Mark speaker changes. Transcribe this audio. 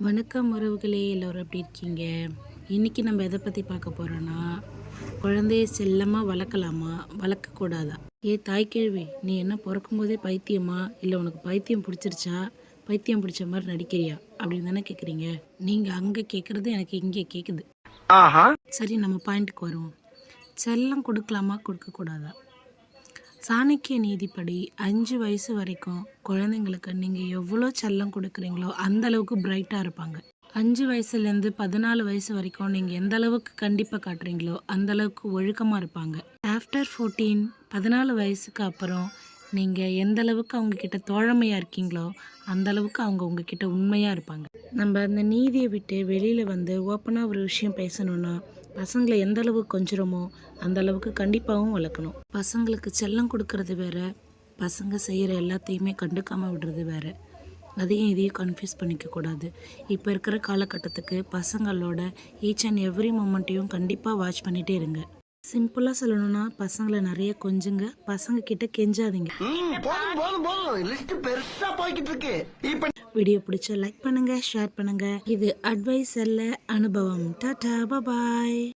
Speaker 1: வணக்கம் உறவுகளே எல்லோரும் எப்படி இருக்கீங்க? இன்றைக்கி நம்ம எதை பற்றி பார்க்க போகிறோன்னா குழந்தைய செல்லமாக வளர்க்கலாமா? வளர்க்கக்கூடாதா? ஏ தாய்க்கிழவி நீ என்ன பிறக்கும்போதே பைத்தியமா? இல்லை உனக்கு பைத்தியம் பிடிச்சிருச்சா? பைத்தியம் பிடிச்ச மாதிரி நடிக்கிறியா? அப்படின்னு தானே கேட்குறீங்க நீங்கள் அங்கே கேட்குறது எனக்கு இங்கே கேட்குது
Speaker 2: ஆஹா.
Speaker 1: சரி நம்ம பாயிண்ட்டுக்கு வருவோம். செல்லம் கொடுக்கலாமா கொடுக்கக்கூடாதா? சாணக்கிய நீதிப்படி அஞ்சு வயசு வரைக்கும் குழந்தைங்களுக்கு நீங்கள் எவ்வளோ செல்லம் கொடுக்குறீங்களோ அந்த அளவுக்கு பிரைட்டாக இருப்பாங்க. அஞ்சு வயசுலேருந்து பதினாலு வயசு வரைக்கும் நீங்கள் எந்த அளவுக்கு கண்டிப்பாக காட்டுறீங்களோ அந்த அளவுக்கு ஒழுக்கமாக இருப்பாங்க. ஆஃப்டர் ஃபோர்டீன் பதினாலு வயசுக்கு அப்புறம் நீங்கள் எந்த அளவுக்கு தோழமையாக இருக்கீங்களோ அந்த அளவுக்கு அவங்க உங்ககிட்ட உண்மையாக இருப்பாங்க. நம்ம அந்த நீதியை விட்டு வெளியில் வந்து ஓப்பனாக ஒரு விஷயம் பேசணும்னா பசங்களை எந்த அளவுக்கு கொஞ்சுறோமோ அந்த அளவுக்கு கண்டிப்பாகவும் வளர்க்கணும். பசங்களுக்கு செல்லம் கொடுக்கறது வேறு பசங்க செய்கிற எல்லாத்தையுமே கண்டுக்காமல் விடுறது வேற. அதையும் இதையும் கன்ஃபியூஸ் பண்ணிக்கக்கூடாது இப்போ இருக்கிற காலகட்டத்துக்கு பசங்களோட ஈச் அண்ட் எவ்ரி மூமெண்ட்டையும் கண்டிப்பாக வாட்ச் பண்ணிகிட்டே இருங்க. சிம்பிளாக சொல்லணும்னா பசங்களை நிறைய கொஞ்சுங்க. பசங்க கிட்ட கெஞ்சாதீங்க வீடியோ பிடிச்ச லைக் பண்ணுங்க ஷேர் பண்ணுங்க. இது அட்வைஸ் அல்ல அனுபவம். டாடா பாய்